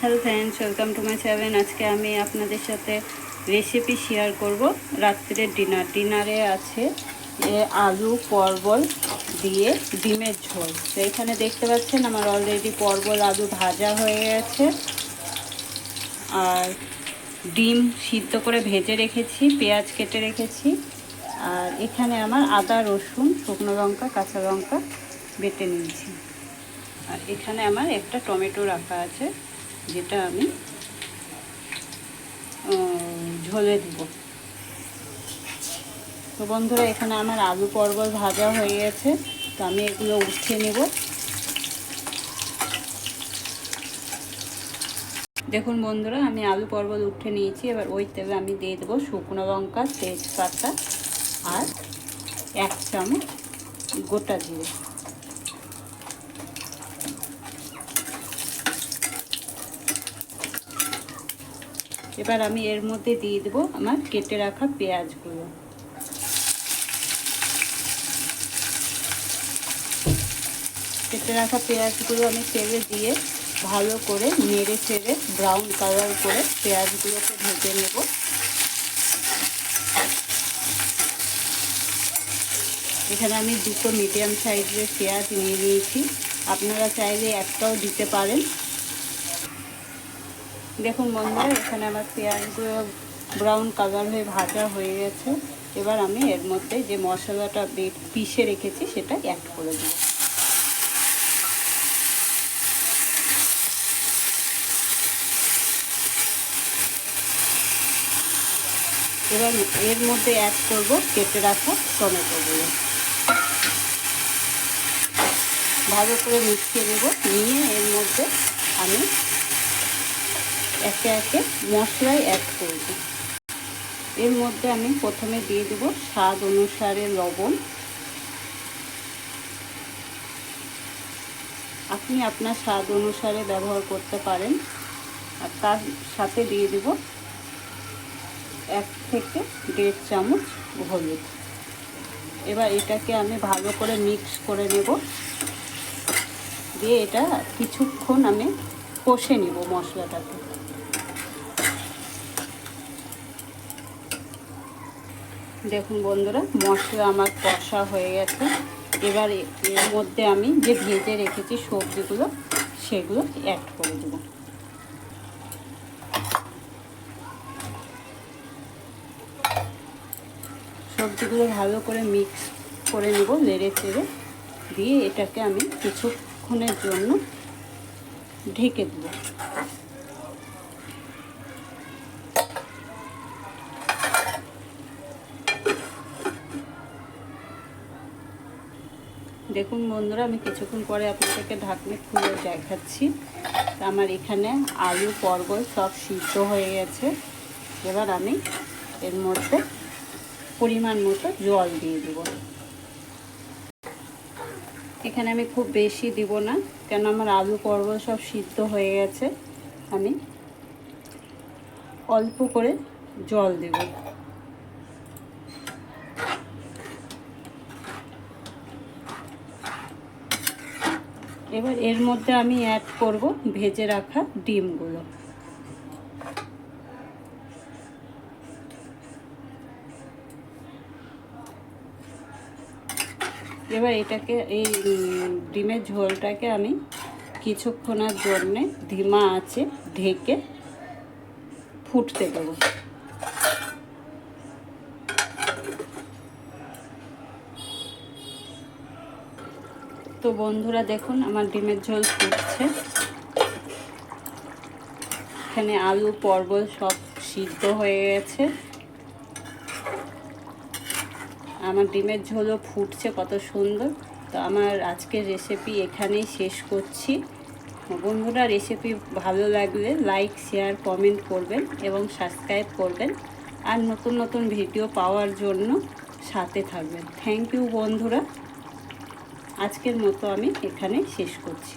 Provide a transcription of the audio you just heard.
Hello friends welcome to my channel আজকে আমি আপনাদের সাথে রেসিপি শেয়ার করব রাত্রের ডিনার ডিনারে আছে আলু, পরবল দিয়ে ডিমের ঝোল। তো এখানে দেখতে পাচ্ছেন আমার অলরেডি পরবল, আলু ভাজা হয়ে গেছে। আর ডিম সিদ্ধ করে ভেজে রেখেছি, পেঁয়াজ কেটে রেখেছি। আর এখানে আমার আদা, রসুন, শুকনো লঙ্কা, কাঁচা লঙ্কা বেটে নিয়েছি। আর এখানে আমার একটা টমেটো রাখা আছে। যেটা আমি ঝোলে দিব। তো বন্ধুরা, এখানে আমার আলু পরবল ভাজা হয়ে গেছে। তো আমি এগুলো উঠিয়ে নেব। দেখুন বন্ধুরা, আমি আলু পরবল উঠে নিয়েছি। এবার ওই তেলে আমি দিয়ে দেবো শুকনো লঙ্কা, তেজপাতা আর এক চামচ গোটা জিরে। এবার আমি এর মধ্যে দিয়ে দেবো আমার কেটে রাখা পেঁয়াজগুলো। কেটে রাখা পেঁয়াজগুলো আমি তেলে দিয়ে ভালো করে নেড়ে চেড়ে ব্রাউন কালার করে পেঁয়াজগুলোকে ভেজে নেব। এখানে আমি দুটো মিডিয়াম সাইজের পেঁয়াজ নিয়ে নিয়েছি। আপনারা চাইলে একটাও দিতে পারেন। দেখুন বন্ধুরা, এখানে আমার পেঁয়াজগুলো ব্রাউন কালার হয়ে ভাজা হয়ে গেছে। এবার আমি এর মধ্যে যে মশলাটা পিষে রেখেছি, সেটা অ্যাড করে দেব। এবার এর মধ্যে অ্যাড করব কেটে রাখা টমেটোগুলো। ভালো করে মিশিয়ে নেব নিয়ে এর মধ্যে আমি একে একে মশলাই অ্যাড করব এর মধ্যে আমি প্রথমে দিয়ে দেব স্বাদ অনুসারে লবণ। আপনি আপনার স্বাদ অনুসারে ব্যবহার করতে পারেন। আর তার সাথে দিয়ে দেব এক থেকে দেড় চামচ হলুদ। এবার এটাকে আমি ভালো করে মিক্স করে নেব। দিয়ে এটা কিছুক্ষণ আমি কষে নিব মশলাটাকে দেখুন বন্ধুরা, মশলা আমার কষা হয়ে গেছে। এবার এর মধ্যে আমি যে ভেজে রেখেছি সবজিগুলো, সেগুলো অ্যাড করে দেব। সবজিগুলো ভালো করে মিক্স করে নেব লেড়ে চেড়ে। দিয়ে এটাকে আমি কিছুক্ষণের জন্য ঢেকে দেবো। দেখুন বন্ধুরা, আমি কিছুক্ষণ পরে আপনাদেরকে ঢাকনে খুলে দেখাচ্ছি। আমার এখানে আলু পরবল সব সিদ্ধ হয়ে গেছে। এবার আমি এর মধ্যে পরিমাণ মতো জল দিয়ে দেব। এখানে আমি খুব বেশি দিব না, কেন আমার আলু পরবল সব সিদ্ধ হয়ে গেছে। আমি অল্প করে জল দেবো। এবার এর মধ্যে আমি অ্যাড করব ভেজে রাখা ডিমগুলো। এবার এটাকে, এই ডিমের ঝোলটাকে আমি কিছুক্ষণের জন্যে ধিমা আছে ঢেকে ফুটতে দেবো। তো বন্ধুরা দেখুন, আমার ডিমের ঝোল ফুটছে। এখানে আলু পরবল সব সিদ্ধ হয়ে গেছে। আমার ডিমের ঝোলও ফুটছে কত সুন্দর। তো আমার আজকের রেসিপি এখানেই শেষ করছি। বন্ধুরা রেসিপি ভালো লাগলে লাইক শেয়ার কমেন্ট করবেন এবং সাবস্ক্রাইব করবেন। আর নতুন নতুন ভিডিও পাওয়ার জন্য সাথে থাকবেন। থ্যাংক ইউ বন্ধুরা। আজকের মতো আমি এখানে শেষ করছি।